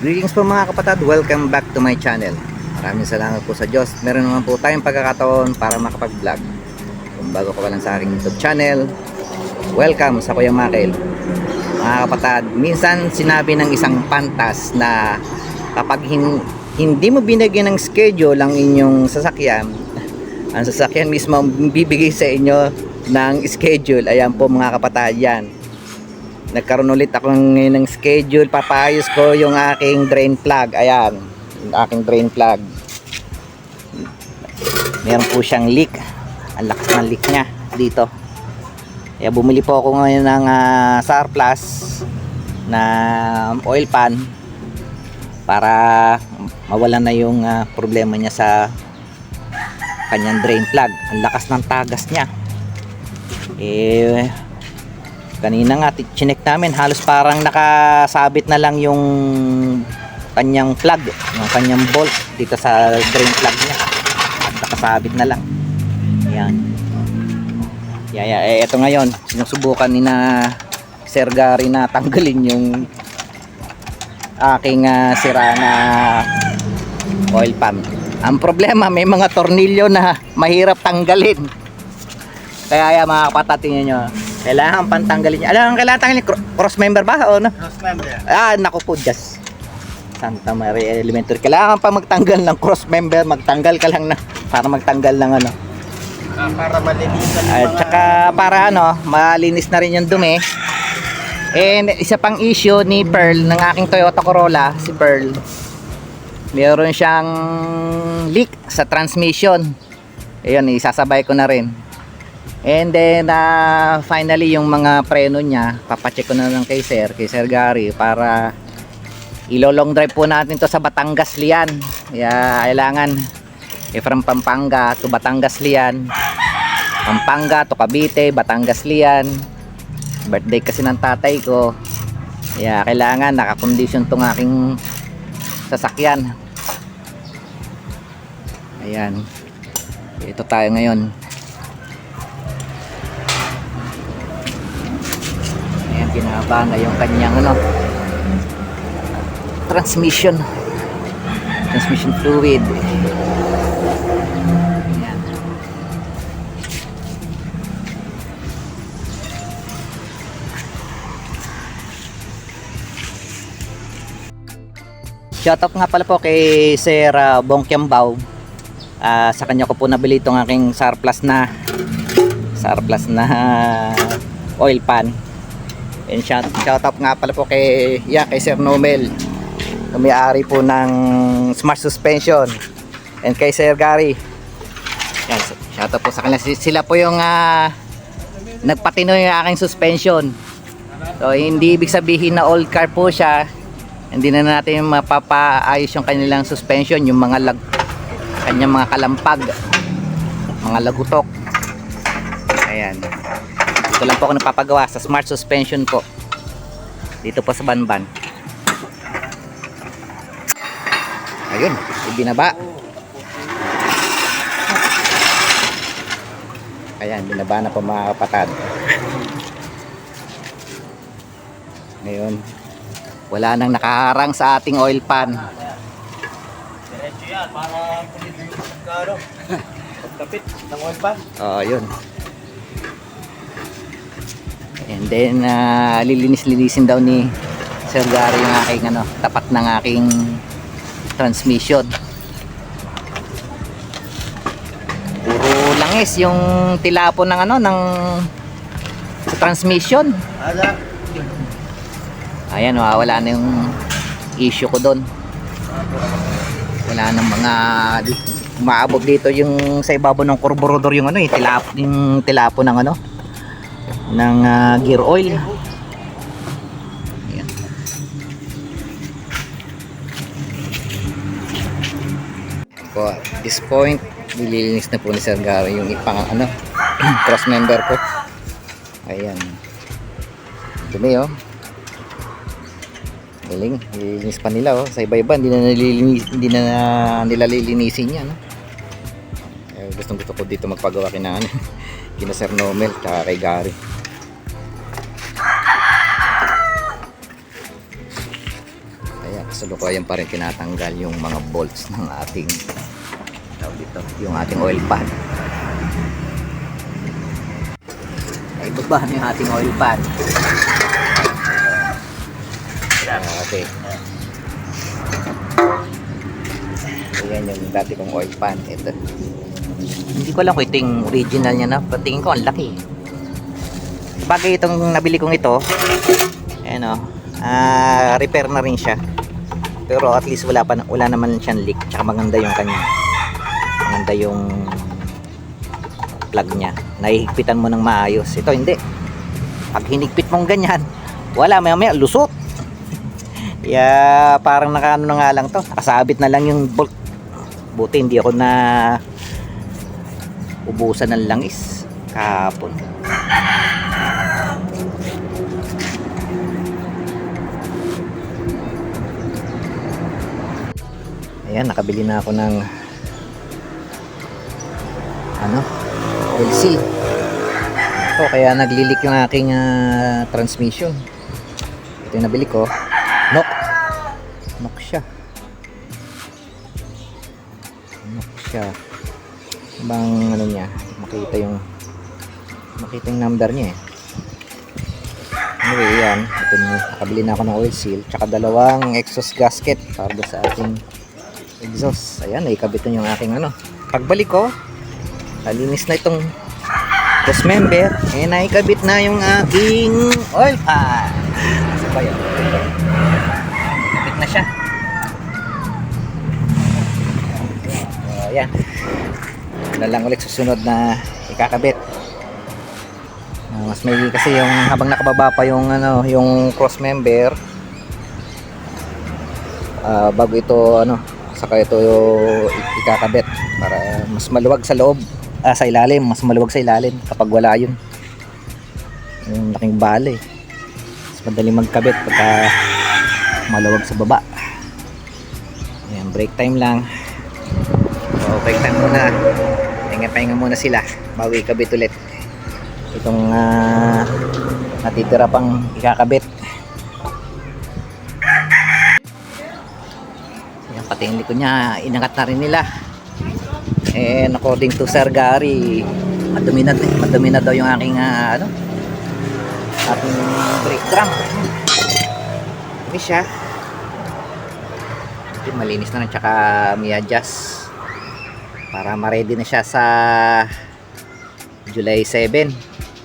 Greetings po mga kapatid, welcome back to my channel. Maraming salamat po sa Diyos. Meron naman po tayong pagkakataon para makapag-vlog. Kung bago ka pa lang sa aking YouTube channel, welcome sa Kuya Makil. Mga kapatid, minsan sinabi ng isang pantas na kapag hin- hindi mo binigyan ng schedule ang inyong sasakyan, ang sasakyan mismo bibigay sa inyo ng schedule. Ayan po mga kapatid yan nagkaroon ulit ako ng schedule. Papayos ko yung aking drain plug. Ayan. Yung aking drain plug. Meron po siyang leak. Ang lakas ng leak niya dito. Kaya bumili po ako ngayon ng uh, surplus na oil pan para mawalan na yung ah, problema niya sa kanyang drain plug. Ang lakas ng tagas niya. Eh kanina nga chinek namin halos parang nakasabit na lang yung kanyang plug yung kanyang bolt dito sa drain plug niya. Nakasabit na lang. Yan. Yeah, yeah. eh ito ngayon sinusubukan ni na Sir Gary na tanggalin yung aking ah, sira na oil pump ang problema may mga tornilyo na mahirap tanggalin. Kaya yan mga kapatatin nyo kailangan pantanggalin niya. Alam, kailangan tanggalin cro- cross member ba o no? Cross member. Ah, naku po, just Santa Maria Elementary. Kailangan pa magtanggal ng cross member, magtanggal ka lang na para magtanggal ng ano. Ah, para malinisan yung At mga... saka para ano, malinis na rin yung dumi. And isa pang issue ni Pearl ng aking Toyota Corolla, si Pearl. Meron siyang leak sa transmission. Ayun, isasabay ko na rin. And then ah, finally yung mga preno niya, papacheck ko na lang kay Sir, kay Sir Gary para ilo-long drive po natin to sa Batangas Lian. Kaya kailangan eh, from Pampanga to Batangas Lian. Pampanga to Cavite, Batangas Lian. Birthday kasi ng tatay ko. Kaya kailangan naka-condition tong aking sasakyan. Ayan. Ito tayo ngayon. Kinahaba na yung kanyang ano, transmission. Transmission fluid. Ayan. Shoutout nga pala po kay Sir uh, Bong Kiambao. Ah, sa kanya ko po nabili itong aking surplus na surplus na oil pan. And shout, shoutout nga pala po kay, yeah, kay Sir Nomel. na May-ari po ng Smart Suspension. And kay Sir Gary. Yan, shoutout po sa kanila. Si- Sila po yung ah, nagpatino yung aking suspension. So, hindi ibig sabihin na old car po siya. Hindi na natin mapapaayos yung kanilang suspension, yung mga lag, kanyang mga kalampag, mga lagutok. Ayan. Dito lang po ako nagpapagawa sa smart suspension po. Dito po sa Banban. Ayun, ibinaba. Ayan, binaba na po mga kapatad. Ngayon, wala nang nakaharang sa ating oil pan. Diretso yan, para. Pagkapit ng oil pan. Oo, yun. Then, ah, lilinis-linisin daw ni Sir Gary yung aking ano, tapat ng aking transmission. Puro langis yung tilapo ng ano, ng transmission. Ayan, wala na yung issue ko doon. Wala nang mga umaabot dito yung sa ibabaw ng carburetor yung ano, yung tilapo, yung tilapo ng ano ng ah, gear oil. Ayan. Po, at this point, nililinis na po ni Sir Gary yung ipang ano, cross member ko. Ayan. Dumi oh. Galing, nililinis pa nila oh. Sa iba-iba hindi na nililinis, hindi na nila lilinisin 'yan, no? Eh, gustong gusto ko dito magpagawa kina ano, kina Sir Nomel tsaka kay Gary. Ayan, kasalukuyan pa rin tinatanggal yung mga bolts ng ating dito, yung ating oil pan. Ay, baba yung ating oil pan. Okay. Ayan yung dati kong oil pan. Ito. Hindi ko alam kung ito yung original niya na. Patingin ko, ang laki. Bagay itong nabili kong ito. Ayan o. ah repair na rin siya. Pero at least wala, pa, wala naman siyang leak. Tsaka maganda yung kanya. Maganda yung plug niya. Nahihigpitan mo ng maayos. Ito hindi. Pag hinigpit mong ganyan, wala maya maya lusot. Kaya parang nakaano na nga lang to. Nakasabit na lang yung bolt. Buti hindi ako na ubusan ng langis kahapon. Ayan, nakabili na ako ng ano, oil seal. Ito, kaya naglilik yung aking ah, transmission. Ito yung nabili ko. Nok. Nok siya. Nok siya. Bang ano niya, makita yung makita yung number niya eh. Anyway, yan. Ito na, nakabili na ako ng oil seal. Tsaka dalawang exhaust gasket para sa ating exhaust. Ayan, naikabit na yung aking ano. Pagbalik ko, nalinis na itong cross member. Eh, naikabit na yung aking oil pan. Sa ba yun? Nakabit na siya. So, ayan. Wala lang ulit susunod na ikakabit. Ah, mas may kasi yung habang nakababa pa yung ano, yung cross member ah, bago ito ano, saka ito ikakabit para mas maluwag sa loob, ah, sa ilalim, mas maluwag sa ilalim kapag wala yun. Yung laking bale. Mas madali magkabit pagka maluwag sa baba. Ayan, break time lang. So, break time muna. Pahinga-pahinga muna sila. Bawi kabit ulit. Itong ah, natitira pang ikakabit. Yan, pati yung likod niya, inangat na rin nila. And according to Sir Gary, madumi na, madumi na daw yung aking ah, ano, aking brake drum. Ini siya. Ito, malinis na rin, tsaka may adjust para ma-ready na siya sa July 7,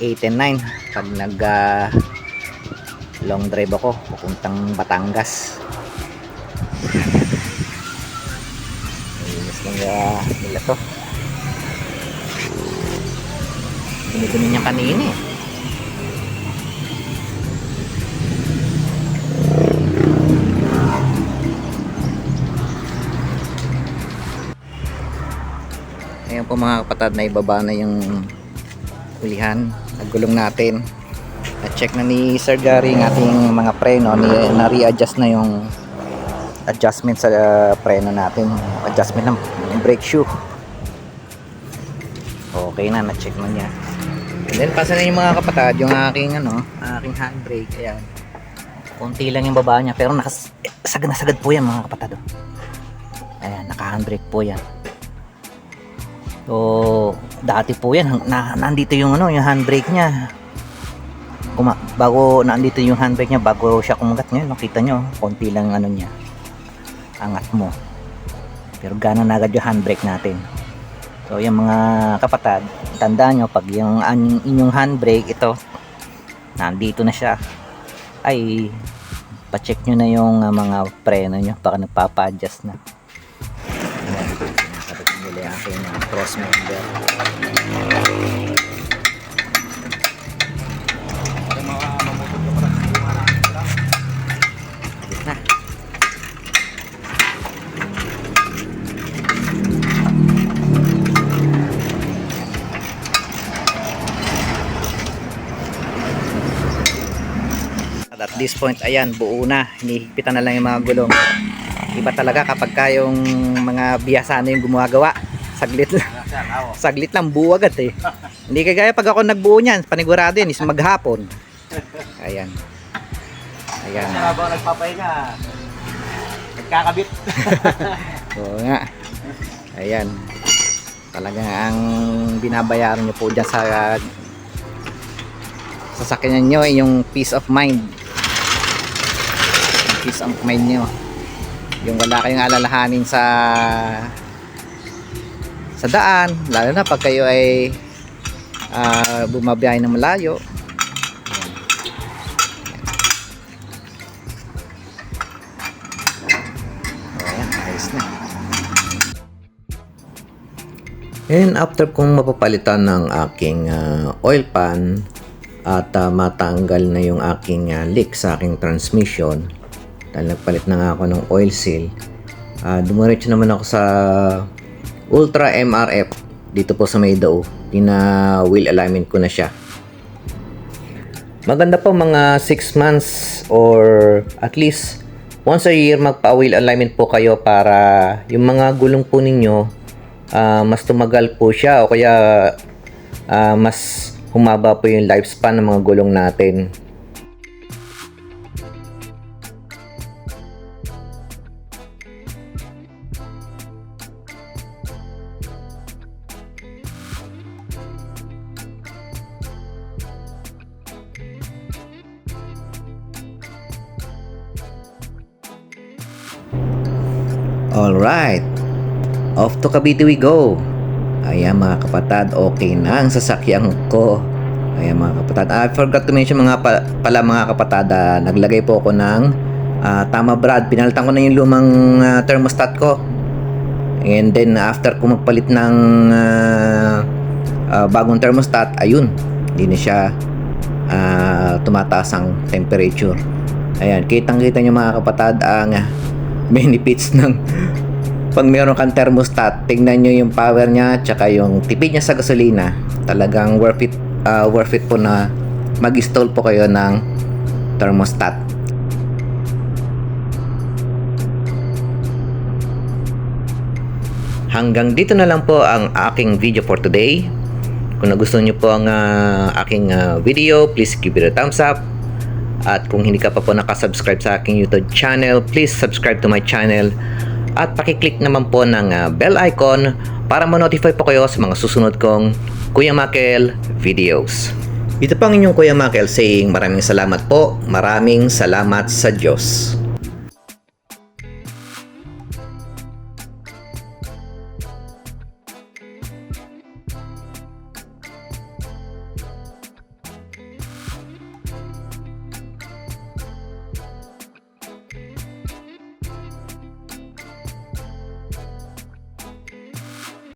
8 and 9 pag nag ah, long drive ako pupuntang Batangas. Linis lang uh, nila to. Dumi-dumi niya kanina eh po mga kapatid na ibaba na yung ulihan. Nagulong natin. Na-check na ni Sir Gary ng ating mga preno. Ni, na-readjust na yung adjustment sa uh, preno natin. Adjustment ng brake shoe. Okay na, na-check na niya. And then, pasa na yung mga kapatid, yung aking ano, aking handbrake. Ayan. Konti lang yung baba niya. Pero nakas, eh, sagad na sagad po yan mga kapatid. oh. Ayan, naka-handbrake po yan. So, dati po yan, na, nandito yung ano, yung handbrake niya. Kuma, bago nandito yung handbrake niya, bago siya kumagat ngayon, nakita nyo, konti lang ano niya, angat mo. Pero gano'n na agad yung handbrake natin. So, yung mga kapatid, tandaan nyo, pag yung inyong handbrake, ito, nandito na siya, ay, pacheck nyo na yung ah, mga preno nyo, baka nagpapa-adjust na. Cross member. at this point, ayan, buo na. Hinihigpitan na lang yung mga gulong. Iba talaga kapag kayong mga biyasa na yung gumagawa. Saglit lang. Saglit lang, buo agad eh. Hindi kagaya pag ako nagbuo niyan, panigurado yan, is maghapon. Ayan. Ayan. Kasi habang nagpapahinga, kakabit. Oo nga. Ayan. Talagang ang binabayaran nyo po dyan sa sasakyan nyo ay yung peace of mind. Yung peace of mind nyo. Yung wala kayong alalahanin sa sa daan, lalo na pag kayo ay ah, bumabiyahe ng malayo. And after kong mapapalitan ng aking ah, oil pan at ah, matanggal na yung aking ah, leak sa aking transmission dahil nagpalit na nga ako ng oil seal, uh, dumiretso naman ako sa Ultra MRF dito po sa Maydao. Pina wheel alignment ko na siya. Maganda po mga 6 months or at least once a year magpa-wheel alignment po kayo para yung mga gulong po ninyo ah, mas tumagal po siya o kaya ah, mas humaba po yung lifespan ng mga gulong natin. Alright, off to Cavite we go. Ayan mga kapatad, okay na ang sasakyan ko. Ayan mga kapatad. I forgot to mention mga pa- pala mga kapatad, ah, naglagay po ako ng ah, tama brad. Pinalitan ko na yung lumang ah, thermostat ko. And then after ko magpalit ng ah, ah, bagong thermostat, ayun, hindi na siya ah, tumataas ang temperature. Ayan, kitang-kita nyo mga kapatad ang benefits ng pag meron kang thermostat, tingnan nyo yung power niya tsaka yung tipid niya sa gasolina. Talagang worth it, ah, worth it po na mag-install po kayo ng thermostat. Hanggang dito na lang po ang aking video for today. Kung nagustuhan nyo po ang ah, aking ah, video, please give it a thumbs up. At kung hindi ka pa po nakasubscribe sa aking YouTube channel, please subscribe to my channel. At pakiclick naman po ng ah, bell icon para ma-notify po kayo sa mga susunod kong Kuya Makel videos. Ito pang inyong Kuya Makel saying maraming salamat po, maraming salamat sa Diyos.